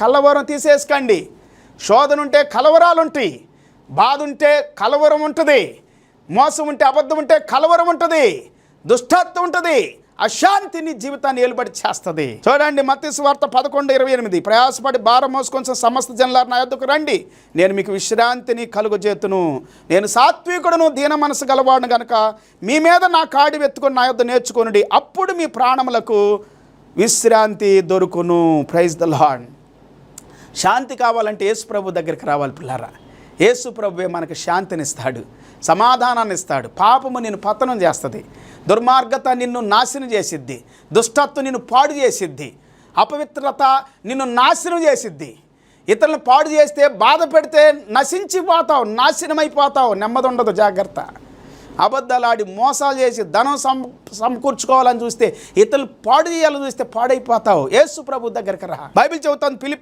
కలవరం తీసేసుకోండి. శోధన ఉంటే కలవరాలు ఉంటాయి బాధ ఉంటే కలవరం ఉంటుంది మోసం ఉంటే అబద్ధం ఉంటే కలవరం ఉంటుంది దుష్టత్వం ఉంటుంది అశాంతిని జీవితాన్ని ఏలుబడి చేస్తుంది. చూడండి మత్స్సు వార్త పదకొండు ఇరవై ఎనిమిది. ప్రయాసపడి భారం మోసుకొని సమస్త జనులారు నా యొద్దకు రండి. నేను మీకు విశ్రాంతిని కలుగజేతును. నేను సాత్వికుడును దీన మనసు గలవాడును గనక మీ మీద నా కాడి వెత్తుకొని నా యొద్ద నేర్చుకొనుడి. అప్పుడు మీ ప్రాణములకు విశ్రాంతి దొరుకును. ప్రైజ్ ద లాడ్ శాంతి కావాలంటే యేసు ప్రభు దగ్గరికి రావాలి పిల్లారా. యేసు ప్రభువే మనకు శాంతినిస్తాడు సమాధానాన్ని ఇస్తాడు పాపము నిన్ను పతనం చేస్తుంది దుర్మార్గత నిన్ను నాశనం చేసిద్ది దుష్టత్వం నిన్ను పాడు చేసిద్ది అపవిత్రత నిన్ను నాశనం చేసిద్ది. ఇతరులను పాడు చేస్తే బాధ పెడితే నశించిపోతావు నాశనమైపోతావు. నెమ్మది ఉండదు జాగ్రత్త. అబద్ధాలాడి మోసాలు చేసి ధనం సమ సమకూర్చుకోవాలని చూస్తే ఇతరులు పాడు చేయాలని చూస్తే పాడైపోతావు. యేసు ప్రభు దగ్గరికి రా. బైబిల్ చెబుతాను పిలిపి